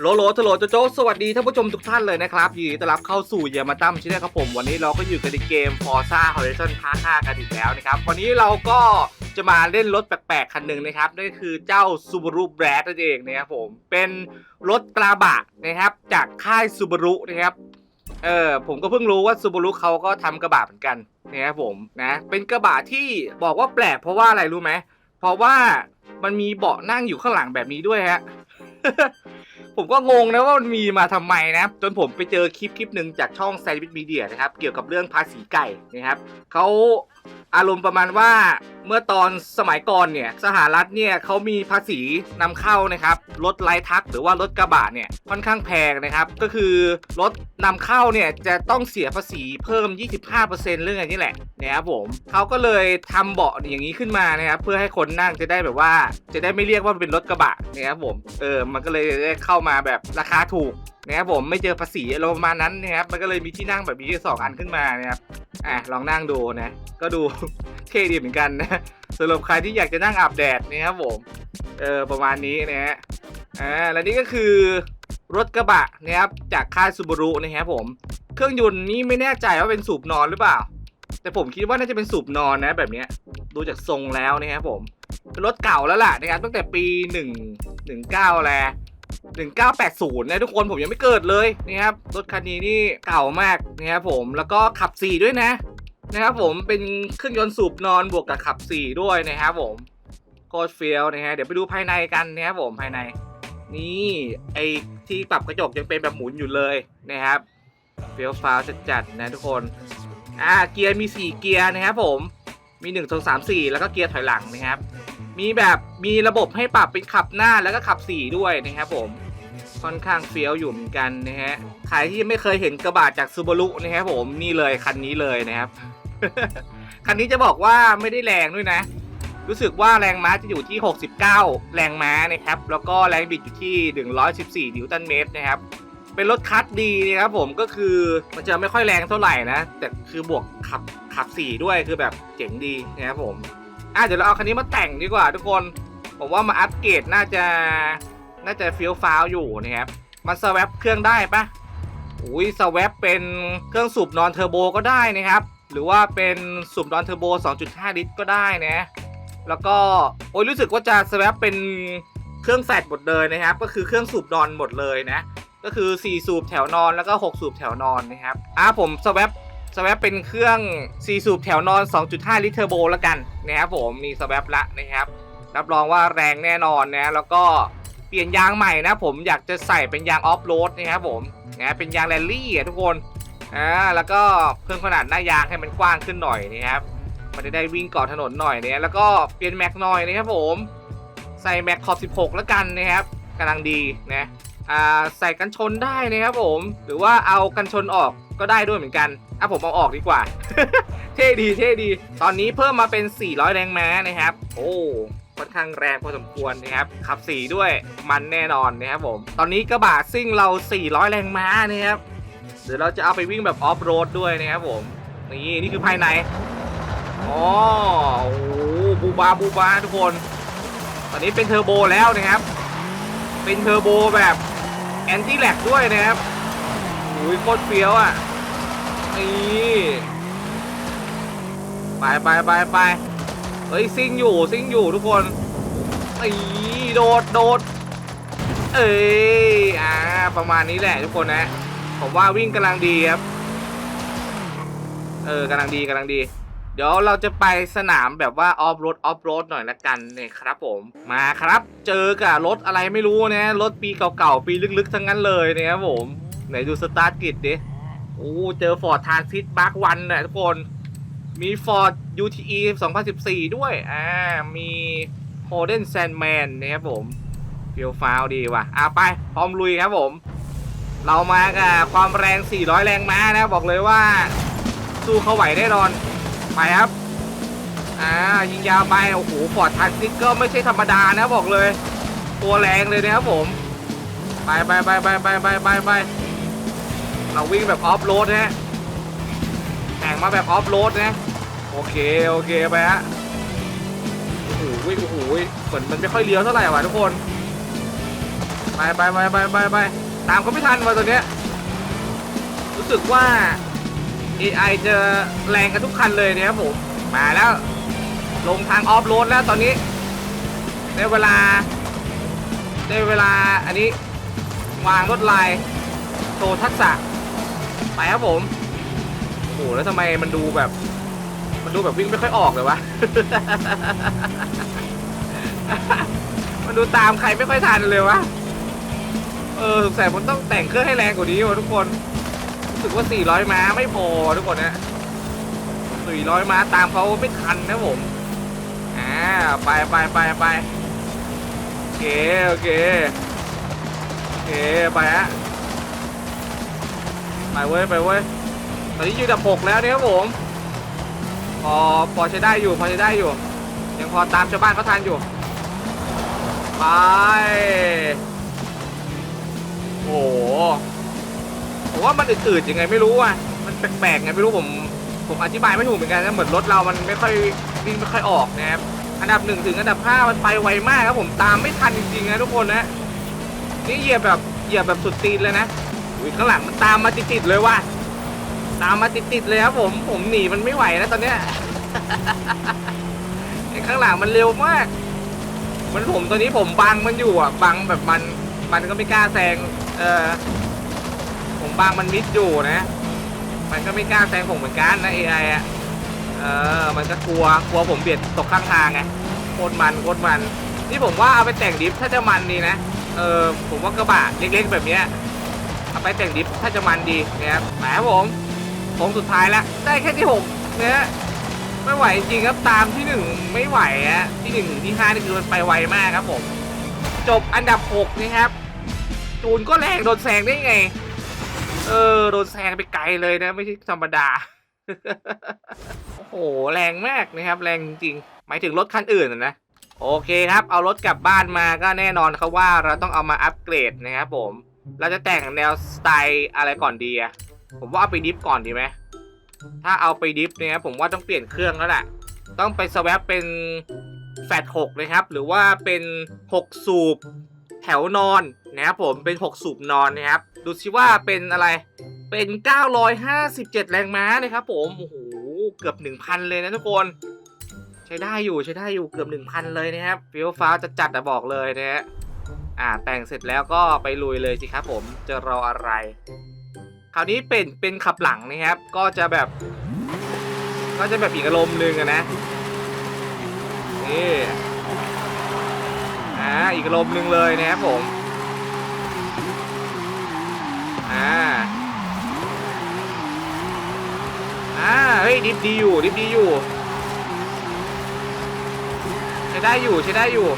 โลโลทโลโจโจสวัสดีท่านผู้ชมทุกท่านเลยนะครับยินดีต้อนรับเข้าสู่ยามาตั้มชินนะครับผม วันนี้เราก็อยู่กันในเกม Forza Horizon ภาค5กันอีกแล้วนะครับ วันนี้เราก็จะมาเล่นรถแปลกๆ คันหนึ่งนะครับนั่นคือเจ้า Subaru Brad นั่นเองนะครับผม เป็นรถกระบะนะครับ จากค่าย Subaru นะครับเออผมก็เพิ่งรู้ว่า Subaru เขาก็ทำกระบะเหมือนกันนะครับผมนะเป็นกระบะที่บอกว่าแปลกเพราะว่าอะไรรู้ไหมเพราะว่ามันมีเบาะนั่งอยู่ข้างหลังแบบนี้ด้วยฮะ ผมก็งงนะว่ามันมีมาทำไมนะ จนผมไปเจอคลิปคลิปหนึ่งจากช่องแซนด์วิชมีเดียนะครับ เกี่ยวกับเรื่องภาษีไก่นะครับเขา อารมณ์ประมาณว่าเมื่อตอนสมัยก่อนเนี่ยสหรัฐเนี่ยเขามีภาษีนำเข้านะครับรถไลท์ทักหรือว่ารถกระบะเนี่ยค่อนข้างแพงนะครับก็คือรถนำเข้าเนี่ยจะต้องเสียภาษีเพิ่ม 25%เรื่องอะไรนี่แหละนะครับผมเขาก็เลยทำเบาะอย่างนี้ขึ้นมานะครับเพื่อให้คนนั่งจะได้แบบว่า จะได้ไม่เรียกว่าเป็นรถกระบะนะครับผมเออมันก็เลยได้เข้ามาแบบราคาถูก นะครับผมไม่เจอภาษีอะไรประมาณนั้นนะครับมันก็เลยมีที่นั่งแบบนี้สองอันขึ้นมานะครับอะลองนั่งดูนะ ก็ดูเท่ดีเหมือนกันนะสำหรับใครที่อยากจะนั่งอาบแดดนะครับผมเออประมาณนี้นะฮะอ่าและนี่ก็คือรถกระบะนะครับจากค่ายซูบารุนะครับผมเครื่องยนต์นี้ไม่แน่ใจว่าเป็นสูบนอนหรือเปล่า แต่ผมคิดว่าน่าจะเป็นสูบนอนนะแบบนี้ดูจากทรงแล้วนะครับผมเป็นรถเก่าแล้วล่ะนะครับตั้งแต่ปี 1 1 9แล้ว 1980นะทุกคนผมยังไม่เกิดเลยนะครับรถคันนี้นี่เก่ามากนะครับผมแล้วก็ขับ 4 ด้วยนะนะครับผมเป็นเครื่องยนต์สูบนอนบวกกับขับ 4 ด้วยนะครับผมโคตรเฟียวนะฮะเดี๋ยวไปดูภายในกันนะครับผมภายใน นี่ไอที่ปรับกระจกยังเป็นแบบหมุนอยู่เลยนะครับเฟียวฟ้าวจัดๆนะทุกคนอ่าเกียร์มี 4 เกียร์นะครับผมมี 1 2 3 4 แล้วก็เกียร์ถอยหลังนะครับ มีแบบมีระบบให้ปรับเป็นขับหน้าแล้วก็ขับ4ด้วยนะครับผมค่อนข้างเฟี้ยวอยู่เหมือนกันนะฮะใครที่ไม่เคยเห็นกระบะจากซูบารุนะครับผมนี่เลยคันนี้เลยนะครับ คันนี้จะบอกว่าไม่ได้แรงด้วยนะ รู้สึกว่าแรงม้าจะอยู่ที่ 69 แรงม้านะครับ แล้วก็แรงบิดอยู่ที่ 114 นิวตันเมตรนะครับ เป็นรถคัสดีนะครับผมก็คือมันจะไม่ค่อยแรงเท่าไหร่นะ แต่คือบวกขับขับ 4 ด้วยคือแบบเจ๋งดีนะครับผม อะเดี๋ยวเราเอาคันนี้มาแต่งดีกว่าทุกคน ผมว่ามาอัปเกรดน่าจะน่าจะเฟี้ยวฟ้าวอยู่นะครับมันสว a ปเครื่องได้ปะอุ้ยสวปเป็นเครื่องสูบนอนเทอร์โบก็ได้นะครับ หรือว่าเป็นสูบนอนเทอร์โบ 2.5 ลิตรก็ได้นะ แล้วก็โอ้ยรู้สึกว่าจะสวปเป็นเครื่องแฟดหมดเลยนะครับ ก็คือเครื่องสูบนอนหมดเลยนะ ก็คือ 4 สูบแถวนอนแล้วก็ 6 สูบแถวนอนนะครับ อะผมสวป สวปเป็นเครื่อง4สูบแถวนอน 2.5 ลิตรเทอร์โบแล้วกันนะครับผมมีสวปละนะครับรับรองว่าแรงแน่นอนนะแล้วก็เปลี่ยนยางใหม่นะผมอยากจะใส่เป็นยางออฟโรดนะครับผมนะเป็นยางแรลลี่อะทุกคนอ่าแล้วก็เพิ่มขนาดหน้ายางให้มันกว้างขึ้นหน่อยนะครับมันจะได้วิ่งเกาะถนนหน่อยเนี่ยแล้วก็เปลี่ยนแม็กหน่อยนะครับผมใส่แม็กขอบ16 แล้วกันนะครับกำลังดีนะอ่าใส่กันชนได้นะครับผม หรือว่าเอากันชนออกก็ได้ด้วยเหมือนกัน อะผมเอาออกดีกว่า เท่ดีเท่ดี ตอนนี้เพิ่มมาเป็น 400 แรงม้านะครับ โอ้ค่อนข้างแรงพอสมควรนะครับขับ4ด้วยมันแน่นอนนะครับผม ตอนนี้กระบะซิ่งเรา 400 แรงม้านะครับเดี๋ยวเราจะเอาไปวิ่งแบบออฟโรดด้วยนะครับผมนี่นี่คือภายในอ๋อโอ้บูบาบูบาทุกคน ตอนนี้เป็นเทอร์โบแล้วนะครับ เป็นเทอร์โบแบบแอนตี้แลกด้วยนะครับโอ้ยโคตรเฟี้ยวอะ นี่ไปไปไปไปเฮ้ยซิ่งอยู่ซิ่งอยู่ทุกคนนี่โดดโดดเอ้ยอ่าประมาณนี้แหละทุกคนนะ ผมว่าวิ่งกำลังดีครับ เออกำลังดีกำลังดี เดี๋ยวเราจะไปสนามแบบว่าออฟโรดออฟโรดหน่อยละกันเนี่ยครับผมมาครับ เจอกับรถอะไรไม่รู้นะรถปีเก่าๆปีลึกๆทั้งนั้นเลยนะครับผมไหนดูสตาร์ทกิจดิ โอ้เจอฟอร์ดทาซิสบักวันนะทุกคน มีฟอร์ด UTE 2014 ด้วย อ่า มีโฮเดนแซนแมนนะครับผมเฟียวฟาวดีว่ะ อ่าไป พร้อมลุยครับผม เรามากับความแรง 400 แรงม้านะ บอกเลยว่า สู้เขาไหวแน่นอน ไปครับ อ่า ยิงยาวไป โอ้โห ฟอร์ดทาซิสก็ไม่ใช่ธรรมดานะบอกเลย ตัวแรงเลยนะครับผม ไปไปไปไปไปไปไป เราวิ่งแบบออฟโรดนะฮะแต่งมาแบบออฟโรดนะ โอเค โอเคไปฮะโอ้โหโอ้โหเหมือนมันไม่ค่อยเลี้ยวเท่าไหร่ว่ะทุกคน ไปไปไปไปไปไปตามเขาไม่ทันว่ะตัวเนี้ย รู้สึกว่า AI จะแรงกันทุกคันเลยเนี่ยครับผม มาแล้ว ลงทางออฟโรดแล้วตอนนี้ ได้เวลา ได้เวลาอันนี้วางรถลายโตทักษะ ไปครับผม โอ้โหแล้วทำไมมันดูแบบ มันดูแบบวิ่งไม่ค่อยออกเลยวะ มันดูตามใครไม่ค่อยทันเลยวะ เออสงสัยมันต้องแต่งเครื่องให้แรงกว่านี้วะทุกคน รู้สึกว่า 400 ม้าไม่พอทุกคนนะ400 ม้าตามเขาไม่ทันนะผม อ่า ไปไปไปไปโอเคโอเคโอเคไปฮะ ไปเว้ยไปเว้ยตอนนี้อยู่ดับหกแล้วเนี่ยครับผมพอพอใช้ได้อยู่พอใช้ได้อยู่ ยังพอตามชาวบ้านเขาทันอยู่ ไป โอ้โหผมว่ามันอืดๆยังไงไม่รู้อะ มันแปลกๆไงไม่รู้ผม ผมอธิบายไม่ถูกเหมือนกันนะเหมือนรถเรามันไม่ค่อยวิ่งไม่ค่อยออกนะครับ อันดับหนึ่งถึงอันดับห้ามันไปไวมากครับผมตามไม่ทันจริงๆนะทุกคนนะ นี่เหยียบแบบเหยียบแบบสุดตีนเลยนะ อุ้ยข้างหลังมันตามมาติดๆเลยว่ะ ตามมาติดๆเลยครับผมผมหนีมันไม่ไหวนะตอนเนี้ย ไอ้ข้างหลังมันเร็วมาก มันผมตอนนี้ผมบังมันอยู่อะบังแบบมันมันก็ไม่กล้าแซงเออผมบังมันมิดอยู่นะ มันก็ไม่กล้าแซงผมเหมือนกันนะ AI อะเออ มันก็กลัวกลัวผมเบียดตกข้างทางไงโคตรมันโคตรมัน นี่ผมว่าเอาไปแต่งดิฟถ้าจะมันดีนะ เออผมว่ากระบะเล็กๆแบบเนี้ย เอาไปแต่งดิฟถ้าจะมันดีนะครับแหมผมผมสุดท้ายแล้วได้แค่ที่หกเนี่ยไม่ไหวจริงครับตามที่หนึ่งไม่ไหวอะที่หนึ่งที่ห้านี่คือมันไปไวมากครับผมจบอันดับหกนะครับจูนก็แรงโดนแซงได้ไง เออโดนแซงไปไกลเลยนะ ไม่ใช่ธรรมดาโอ้โหแรงมากนะครับ แรงจริงหมายถึงรถคันอื่นนะนะโอเคครับ เอารถกลับบ้านมาก็แน่นอนครับว่าเราต้องเอามาอัปเกรดนะครับผม เราจะแต่งแนวสไตล์อะไรก่อนดีอะผมว่าเอาไปดิฟก่อนดีไหมถ้าเอาไปดิฟเนี่ยผมว่าต้องเปลี่ยนเครื่องแล้วแหละต้องไปสวปเป็นแฟดหกนะครับ หรือว่าเป็น 6 สูบแถวนอนนะครับผมเป็น 6 สูบนอนนะครับ ดูสิว่าเป็นอะไรเป็น 957 แรงม้านะครับผมโอ้โหเกือบ 1,000 เลยนะทุกคน ใช้ได้อยู่ใช้ได้อยู่เกือบ 1,000 เลยนะครับฟิลฟ้าจะจัดอะบอกเลยนะฮะ อ่าแต่งเสร็จแล้วก็ไปลุยเลยสิครับผมจะรออะไร คราวนี้เป็นเป็นขับหลังนะครับ ก็จะแบบ ก็จะแบบอีกอารมณ์หนึ่งนะนี่อ่าอีกอารมณ์หนึ่งเลยนะครับผมอ่าอ่าเฮ้ยดิฟดีอยู่ดิฟดีอยู่ใช้ได้อยู่ใช้ได้อยู่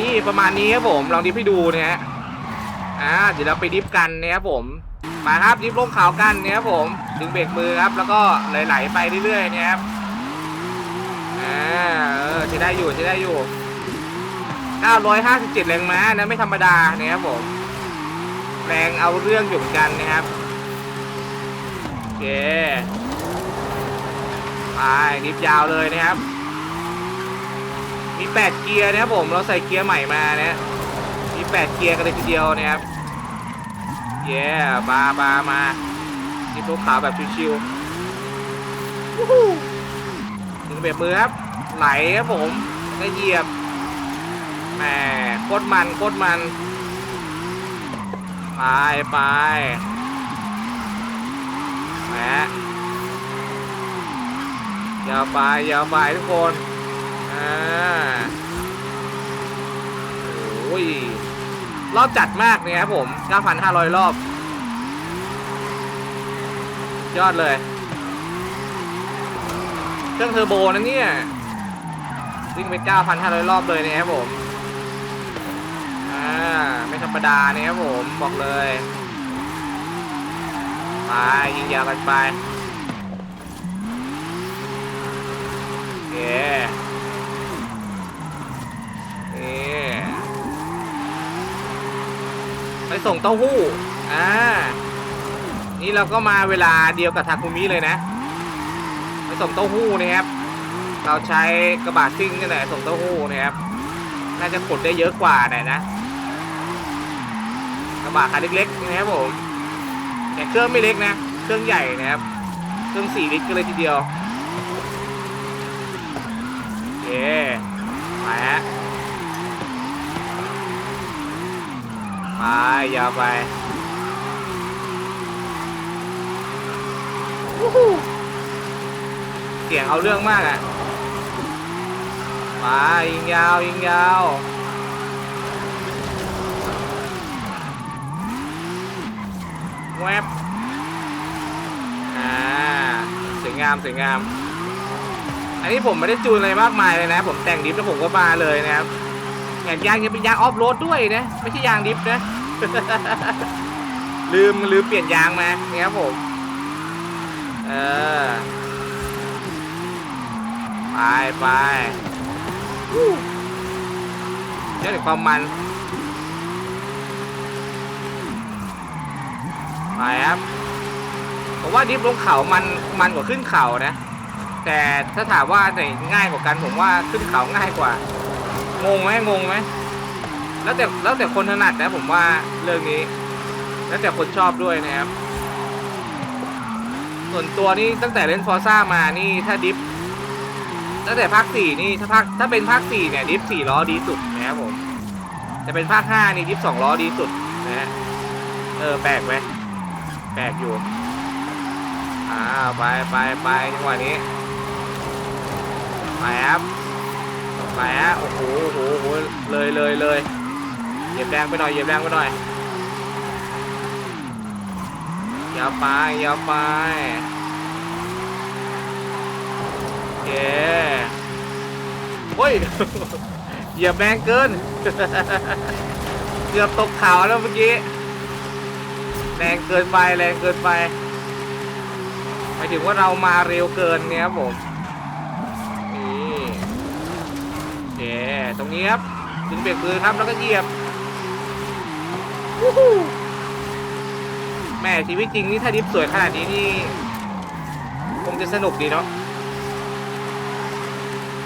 นี่ประมาณนี้ครับผมลองดิฟให้ดูนะฮะอ่าเดี๋ยวเราไปดิฟกันนะครับผมมาครับดิฟลงเขากันนะครับผม ดึงเบรกมือครับ แล้วก็ไหลๆไปเรื่อยๆนะครับอ่าเออใช้ได้อยู่ใช้ได้อยู่ 957 แรงม้านะไม่ธรรมดานะครับผม แรงเอาเรื่องอยู่เหมือนกันนะครับโอเคไปดิฟยาวเลยนะครับ มี 8 เกียร์นะครับผมเราใส่เกียร์ใหม่มานะมี 8 เกียร์กันเลยทีเดียวนะครับเย้บาบามาดิฟลูกขาวแบบชิวๆถึงเบรกมือครับ ไหลครับผมก็เหยียบแหมโคตรมันโคตรมันไปไปแหมยาวไปยาวไปทุกคน โอ้ย รอบจัดมากเนี่ยครับผม 9,500 รอบ ยอดเลย เครื่องเทอร์โบนะเนี่ย วิ่งไป 9,500 รอบเลยนะครับผม อ่า ไม่ธรรมดาเนี่ยครับผม บอกเลย ไป ยิงยาวกันไปโไปส่งเต้าหู้ อ่า นี่เราก็มาเวลาเดียวกับทาคุมิเลยนะ ไปส่งเต้าหู้นะครับ เราใช้กระบะซิ่งนี่แหละส่งเต้าหู้นะครับ น่าจะขนได้เยอะกว่าหน่อยนะ กระบะคันเล็กๆนะครับผม แต่เครื่องไม่เล็กนะ เครื่องใหญ่นะครับ เครื่องสี่ลิตรกันเลยทีเดียว โอเคไปฮะ ไปยาวไปวู้ฮู้เสียงเอาเรื่องมากอะ่ะไปยิงยาวยิงยาวแวบอ่าสวยงามสวยงาม อันนี้ผมไม่ได้จูนอะไรมากมายเลยนะ ผมแต่งดิฟแล้วผมก็มาเลยนะครับแถ มยางยังเป็นยางออฟโรดด้วยนะ ไม่ใช่ยางดิฟนะ ลืมลืมเปลี่ยนยางมาเนี่ยครับผมเออไปไปเรื่องความมันไปครับผมว่าดิฟลงเขามันมันกว่าขึ้นเขานะ แต่ถ้าถามว่าไหนง่ายกว่ากันผมว่าขึ้นเขาง่ายกว่า งงไหมงงไหมแล้วแต่แล้วแต่คนถนัดนะผมว่าเรื่องนี้ แล้วแต่คนชอบด้วยนะครับ ส่วนตัวนี่ตั้งแต่เล่นฟอร์ซ่ามานี่ถ้าดิฟตั้งแต่ภาคสี่นี่ถ้าภาคถ้าเป็นภาคสี่เนี่ยดิฟสี่ล้อดีสุดนะครับผมจะเป็นภาคห้านี่ดิฟสองล้อดีสุดนะฮะเออแปลกไหมแปลกอยู่อ่าไปไปไปจังหวะนี้ไปครับ ไปฮะโอ้โหโอ้โหโอ้โหเลยเลยเลยเหยียบแรงไปหน่อยเหยียบแรงไปหน่อยยาไปยาไปโอเคโอ้ยเหยียบแรงเกินเกือบตกเขาแล้วเมื่อกี้แรงเกินไปแรงเกินไปหมายถึงว่าเรามาเร็วเกินเนี่ยครับผม นี่โอ เคตรงนี้ครับดึงเบรกมือครับแล้วก็เหยียบวู้ฮู้แม่ชีวิตจริงนี่ถ้าดิฟสวยขนาดนี้นี่คงจะสนุกดีเนาะ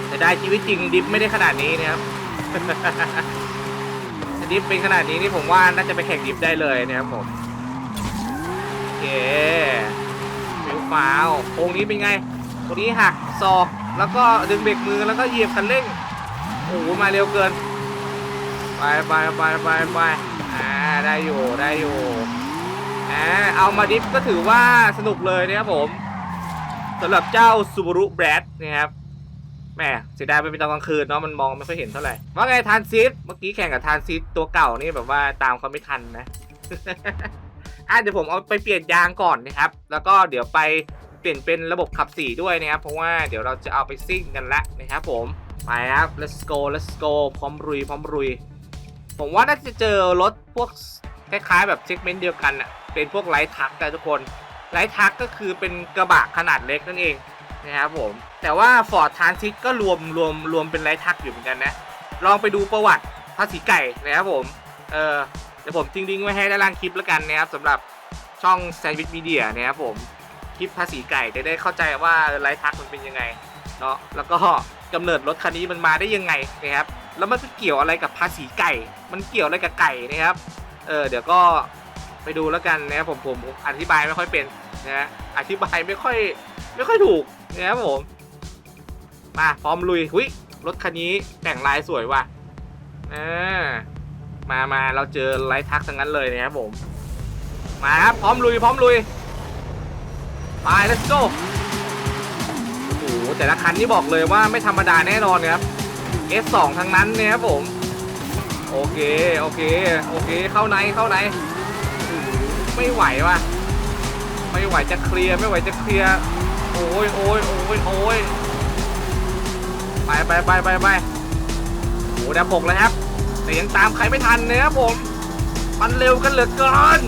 แต่ได้ชีวิตจริงดิฟไม่ได้ขนาดนี้นะครับถ้าดิฟเป็นขนาดนี้นี่ผมว่าน่าจะไปแข่งดิฟได้เลยนะครับผมโอเคฟิวฟ้าวโค้งนี้เป็นไงตรงนี้หักศอก แล้วก็ดึงเบรกมือแล้วก็เหยียบคันเร่งโอ้โหมาเร็วเกิน ไปไปไปไปไปอ่าได้อยู่ได้อยู่อ่าเอามาดิฟก็ถือว่าสนุกเลยนะครับผมสำหรับเจ้า Subaru Brad นะครับแหมเสียดายไปเป็นตอนกลางคืนเนาะมันมองไม่ค่อยเห็นเท่าไหร่ ว่าไงทานซีดเมื่อกี้แข่งกับทานซีดตัวเก่านี่แบบว่าตามเขาไม่ทันนะอะเดี๋ยวผมเอาไปเปลี่ยนยางก่อนนะครับ แล้วก็เดี๋ยวไปเปลี่ยนเป็นระบบขับสีด้วยนะครับ เพราะว่าเดี๋ยวเราจะเอาไปซิ่งกันละนะครับผม ไปครับ let's go let's go พร้อมรุยพร้อมรุย ผมว่าน่าจะเจอรถพวกคล้ายๆแบบเซกเมนต์เดียวกันอะเป็นพวกไลท์ทักกันทุกคนไลท์ทักก็คือเป็นกระบะขนาดเล็กนั่นเองนะครับผม แต่ว่า Ford Transit ก็รวมรวมรวมเป็นไลท์ทักอยู่เหมือนกันนะ ลองไปดูประวัติภาษีไก่นะครับผม เออเดี๋ยวผมทิ้งลิงก์ไว้ให้ด้านล่างคลิปแล้วกันนะครับสำหรับช่อง Sandwich Media นะครับผมคลิปภาษีไก่จะได้เข้าใจว่าไลท์ทักมันเป็นยังไงเนาะแล้วก็ กำเนิดรถคันนี้มันมาได้ยังไงนะครับ แล้วมันเกี่ยวอะไรกับภาษีไก่ มันเกี่ยวอะไรกับไก่นะครับ เออเดี๋ยวก็ไปดูแล้วกันนะครับผมผมอธิบายไม่ค่อยเป็นนะฮะอธิบายไม่ค่อยไม่ค่อยถูกนะครับผม มาพร้อมลุยหุยรถคันนี้แต่งลายสวยว่ะอ่ามามาเราเจอไลท์ทักทั้งนั้นเลยนะครับผม มาครับพร้อมลุยพร้อมลุยไป let's go หแต่ละคันนี่บอกเลยว่าไม่ธรรมดาแน่นอนครับ S2 ทั้งนั้นเนี่ยครับผม โอเค โอเค โอเค เข้าใน เข้าใน ไม่ไหวว่ะ ไม่ไหวจะเคลียร์ ไม่ไหวจะเคลียร์ โอ้ยโอ้ยโอ้ยโอ้ยไปไปไปไปไปโอ้โหแดบกเลยครับ แต่ยังตามใครไม่ทันนะครับผม มันเร็วกันเหลือเกิน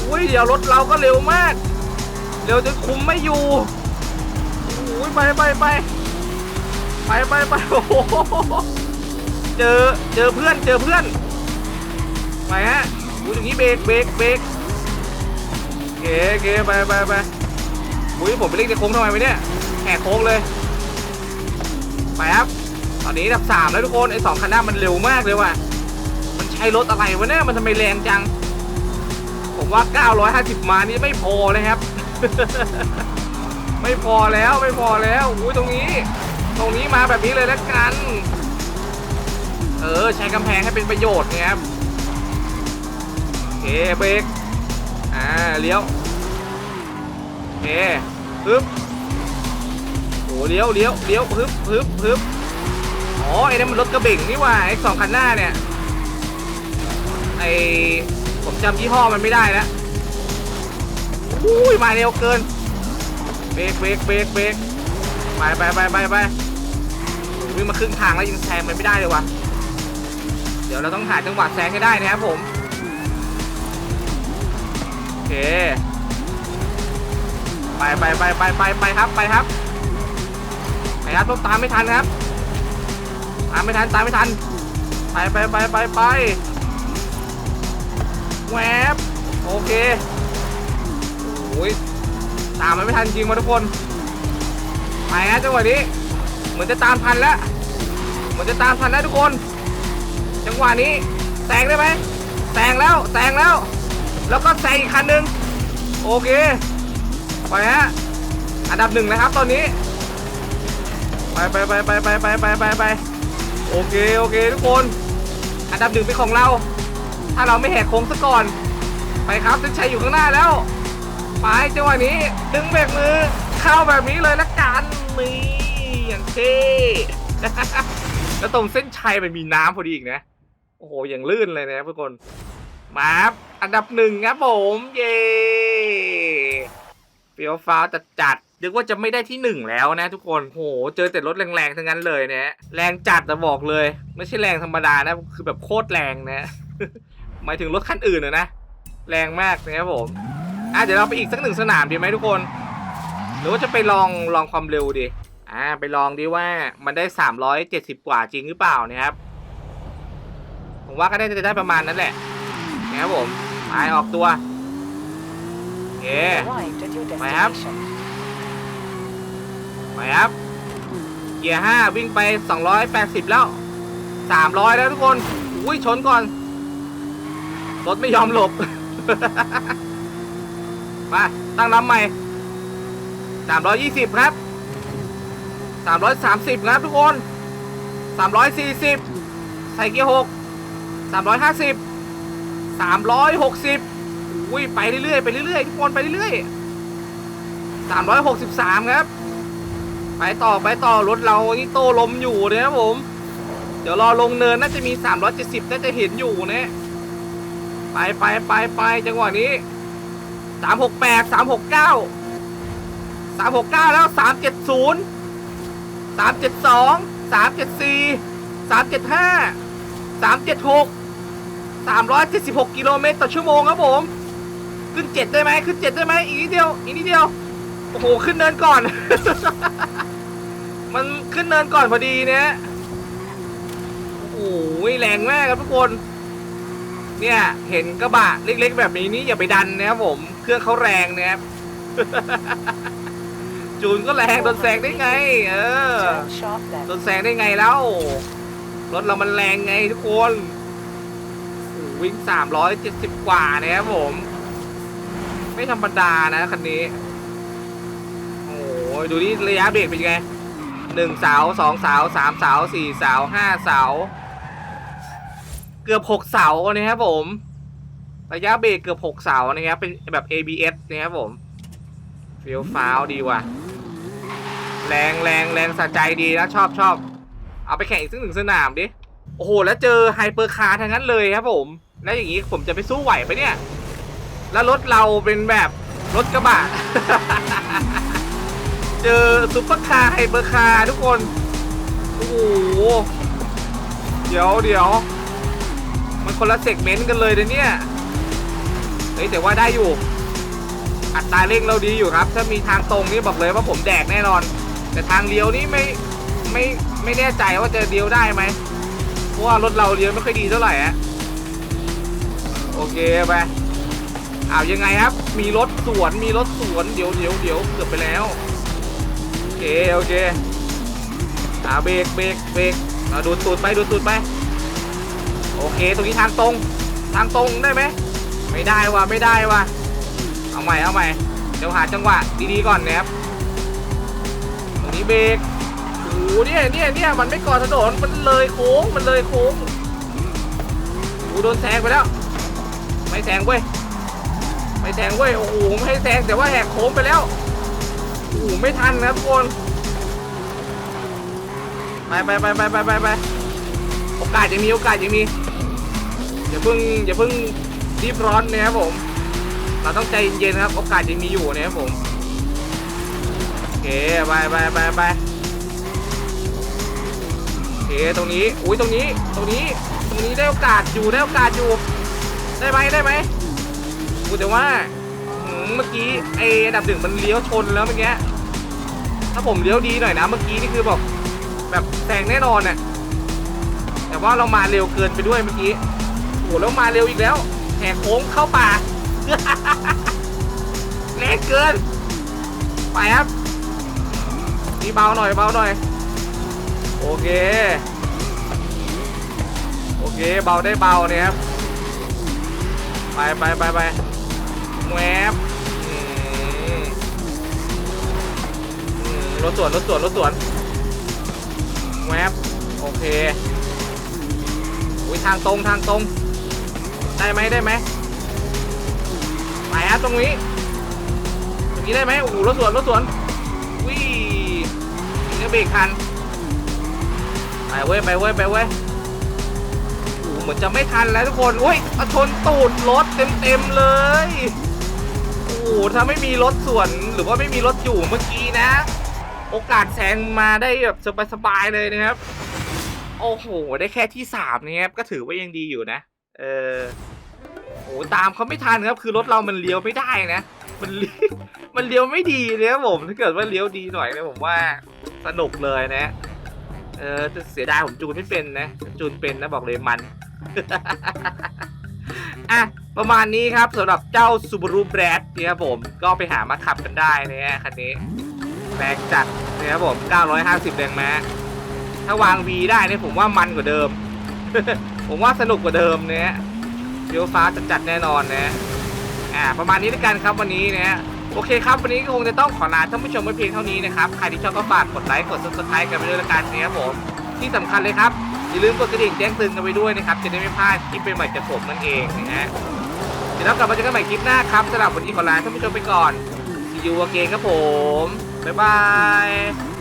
โอ้ยเดี๋ยวรถเราก็เร็วมาก เร็วจนคุมไม่อยู่ อ้ยไปไปไปไปไปไปโอ้โหเจอเจอเพื่อนเจอเพื่อนไปฮะดูอย่างนี้เบรกเบรกเบรกเก๋เก๋ไปไปไปอุ้ยผมไปเล่นในโค้งทำไมวะเนี่ยแหกโค้งเลยไปครับตอนนี้ดับสามแล้วทุกคนไอ้สองคันหน้ามันเร็วมากเลยว่ะมันใช้รถอะไรวะเนี่ยมันทำไมแรงจัง ผมว่า 950 มานี่ไม่พอเลยครับ ไม่พอแล้วไม่พอแล้วอุ้ยตรงนี้ ตรงนี้มาแบบนี้เลยแล้วกัน เออใช้กำแพงให้เป็นประโยชน์ไงครับโอเคเบรกอ่าเลี้ยวโอเคปึ๊บโอ้เลี้ยวเลี้ยวเลี้ยวปึ๊บปึ๊บปึ๊บอ๋อไอ้นั่นมันรถกระเบ่งนี่ว่าไอ้สองคันหน้าเนี่ยไอผมจำยี่ห้อมันไม่ได้แล้วอุ้ยมาเร็วเกิน เบรกเบรกเบรกเบรกไปไปไปไปไปวิ่งมาครึ่งทางแล้วยังแซงมันไม่ได้เลยวะเดี๋ยวเราต้องหาจังหวะแซงให้ได้นะครับผมโอเคไปไปไปไปไปไปครับไปครับไปครับต้องตามไม่ทันครับตามไม่ทันตามไม่ทันไปไปไปไปไปแวบโอเคโอ้ย ตามมันไม่ทันจริงมาทุกคน ไปฮะจังหวะนี้ เหมือนจะตามทันแล้ว เหมือนจะตามทันแล้วทุกคน จังหวะนี้แซงได้ไหมแซงแล้วแซงแล้ว แล้วก็แซงอีกคันหนึ่งโอเค ไปฮะ อันดับหนึ่งนะครับตอนนี้ ไปไปไปไปไปไปไปไปไปโอเคโอเคทุกคน อันดับหนึ่งเป็นของเรา ถ้าเราไม่แหกโค้งซะก่อน ไปครับเส้นชัยอยู่ข้างหน้าแล้ว ไปจังหวะนี้ดึงเบรกมือเข้าแบบนี้เลยละกันนี่อย่างเท่แล้วตรงเส้นชัยมันมีน้ำพอดีอีกนะ โอ้โหอย่างลื่นเลยนะทุกคนมาครับอันดับหนึ่งครับผม เย้เฟียวฟ้าจัดจัดนึกว่าจะไม่ได้ที่หนึ่งแล้วนะทุกคนโห เจอแต่รถแรงๆทั้งนั้นเลยนี่ยแรงจัดจะบอกเลย ไม่ใช่แรงธรรมดานะ คือแบบโคตรแรงนะ หมายถึงรถคันอื่นอะนะ แรงมากนะครับผม อะเดี๋ยวเราไปอีกสักหนึ่งสนามดีไหมทุกคน หรือว่าจะไปลองลองความเร็วดีอ่าไปลองดีว่ามันได้ 370 กว่าจริงหรือเปล่านะครับผมว่าก็ได้จะได้ประมาณนั้นแหละนะครับผมไปออกตัวโอเค Arrived at your Mày hấp. destination. ไปครับ เกียร์ห้าวิ่งไป 280 แล้ว 300 แล้วทุกคน อุ้ยชนก่อน รถไม่ยอมหลบ มาตั้งลำใหม่ 320 ครับ 330 ครับทุกคน 340 ใส่เกียร์6 350 360อุ้ยไปเรื่อยๆไปเรื่อยๆทุกคนไปเรื่อยๆ363 ครับ ไปต่อไปต่อรถเรานี่โตลมอยู่นะครับผม เดี๋ยวรอลงเนินน่าจะมี 370 น่าจะเห็นอยู่นะไปไปไปไปจังหวะนี้ สามหกแปดสามหกเก้าสามหกเก้าแล้วสามเจ็ดศูนย์สามเจ็ดสองสามเจ็ดสี่สามเจ็ดห้าสามเจ็ดหกสามร้อยเจ็ดสิบหกกิโลเมตรต่อชั่วโมงครับผม ขึ้นเจ็ดได้ไหมขึ้นเจ็ดได้ไหมอีกนิดเดียวอีกนิดเดียวโอ้โหขึ้นเนินก่อน มันขึ้นเนินก่อนพอดีเนี้ยโอ้โหแรงมากครับทุกคน เนี่ยเห็นกระบะเล็กๆ แบบนี้นี่อย่าไปดันนะครับผม เครื่องเขาแรงนะครับ จูนก็แรงโดนแซงได้ไง เออ โดนแซงได้ไงแล้ว รถเรามันแรงไงทุกคนโอ้โหวิ่ง370กว่านะครับผม ไม่ธรรมดานะคันนี้ โอ้ยดูนี่ระยะเบรกเป็นไงหนึ่งเสาสองเสาสามเสาสี่เสาห้าเสา เกือบหกเสานะครับผม ระยะเบรกเกือบหกเสานะครับเป็นแบบ ABS นะครับผมเฟียวฟ้าวดีว่ะ แรงแรงแรงสะใจดีนะชอบชอบเอาไปแข่งอีกสักหนึ่งสนามดิโอ้โห แล้วเจอไฮเปอร์คาร์ทั้งนั้นเลยครับผม แล้วอย่างนี้ผมจะไปสู้ไหวไหมเนี่ย แล้วรถเราเป็นแบบรถกระบะ เจอซุปเปอร์คาร์ไฮเปอร์คาร์ทุกคน โอ้โห เดี๋ยวเดี๋ยว มันคนละเซกเมนต์กันเลยนะเนี่ย เฮ้ยแต่ว่าได้อยู่ อัตราเร่งเราดีอยู่ครับ ถ้ามีทางตรงนี่บอกเลยว่าผมแดกแน่นอน แต่ทางเลี้ยวนี่ไม่ไม่ไม่แน่ใจว่าจะเลี้ยวได้ไหม เพราะว่ารถเราเลี้ยวไม่ค่อยดีเท่าไหร่อะโอเคไปอ้าวยังไงครับ มีรถสวนมีรถสวนเดี๋ยวเดี๋ยวเดี๋ยวเกือบไปแล้ว โอเคโอเคอ่าเบรกเบรกเบรกเราดูดตูดไปดูดตูดไป โอเค ตรงนี้ทางตรง ทางตรงได้ไหม ไม่ได้ว่ะ ไม่ได้ว่ะ เอาใหม่ เอาใหม่ เดี๋ยวหาจังหวะดีๆก่อนนะครับ ตรงนี้เบรกโอ้โหเนี่ยเนี่ยเนี่ยมันไม่ก่อถนน มันเลยโค้ง มันเลยโค้งโอ้โหโดนแซงไปแล้ว ไม่แซงเว้ย ไม่แซงเว้ย โอ้โห ไม่ให้แซงแต่ว่าแหกโค้งไปแล้ว โอ้โห ไม่ทันนะครับทุกคนไปไปไปไปไปไปไปโอกาสยังมีโอกาสยังมี เพิ่งอย่าเพิ่งรีบร้อนนะครับผม เราต้องใจเย็นๆครับโอกาสยังมีอยู่นะครับผมโอเคไปไปไปไปโอเคตรงนี้อุ้ยตรงนี้ตรงนี้ตรงนี้ได้โอกาสอยู่ได้โอกาสอยู่ ได้ไหมได้ไหมกูแต่ว่าเมื่อกี้ไอ้อันดับหนึ่งมันเลี้ยวชนแล้วเมื่อกี้ถ้าผมเลี้ยวดีหน่อยนะเมื่อกี้นี่คือแบบแบบแซงแน่นอนเน่ะแต่ว่าเรามาเร็วเกินไปด้วยเมื่อกี้ โอ้แล้วมาเร็วอีกแล้วแหกโค้งเข้าป่าแรงเกิน ไปครับนี่เบาหน่อยเบาหน่อย โอเค โอเคเบาได้เบาเนี่ยครับ ไปไปไปไปแวบรถสวนรถสวนรถสวนแวบโอเคอุ้ยทางตรงทางตรง ได้ไหมได้ไหมไปครับตรงนี้ตรงนี้ได้ไหมโอ้โหรถสวนรถสวนวินี่ก็เบรกทันไปเว้ยไปเว้ยไปเว้ยโอ้โหเหมือนจะไม่ทันแล้วทุกคนอุ้ยชนตูดรถเต็มเต็มเลยโอ้โหถ้าไม่มีรถสวนหรือว่าไม่มีรถอยู่เมื่อกี้นะ โอกาสแซงมาได้แบบสบายๆเลยนะครับ โอ้โห ได้แค่ที่สามนี่ครับ ก็ถือว่ายังดีอยู่นะ เออโอ้ตามเขาไม่ทันครับ คือรถเรามันเลี้ยวไม่ได้นะ มันมันเลี้ยวไม่ดีเลยครับผมถ้าเกิดว่าเลี้ยวดีหน่อยนี่ยผมว่าสนุกเลยนะ เออแต่เสียดายผมจูนไม่เป็นนะ จูนเป็นนะบอกเลยมันอะประมาณนี้ครับสำหรับเจ้า Subaru Brad เนี่ยครับผมก็ไปหามาขับกันได้นะฮะคันนี้แรงจัดนะครับผม 950 แรงม้าถ้าวาง V ได้เนี่ยผมว่ามันกว่าเดิม ผมว่าสนุกกว่าเดิมเนี่ยเลี้ยวฟ้าจัดๆแน่นอนนะอ่าประมาณนี้ด้วยกันครับวันนี้นะโอเคครับ วันนี้ก็คงจะต้องขอลาท่านผู้ชมไว้เพียงเท่านี้นะครับ ใครที่ชอบก็ฝากกดไลค์กด subscribe กันไปด้วยละกันนะครับผมที่สำคัญเลยครับ อย่าลืมกดกระดิ่งแจ้งเตือนกันไปด้วยนะครับ จะได้ไม่พลาดคลิปใหม่ๆจากผมนั่นเองนะฮะเดี๋ยวเรากลับมาเจอกันใหม่คลิปหน้าครับสำหรับวันนี้ขอลาท่านผู้ชมไปก่อน See you again ครับผมบ๊ายบาย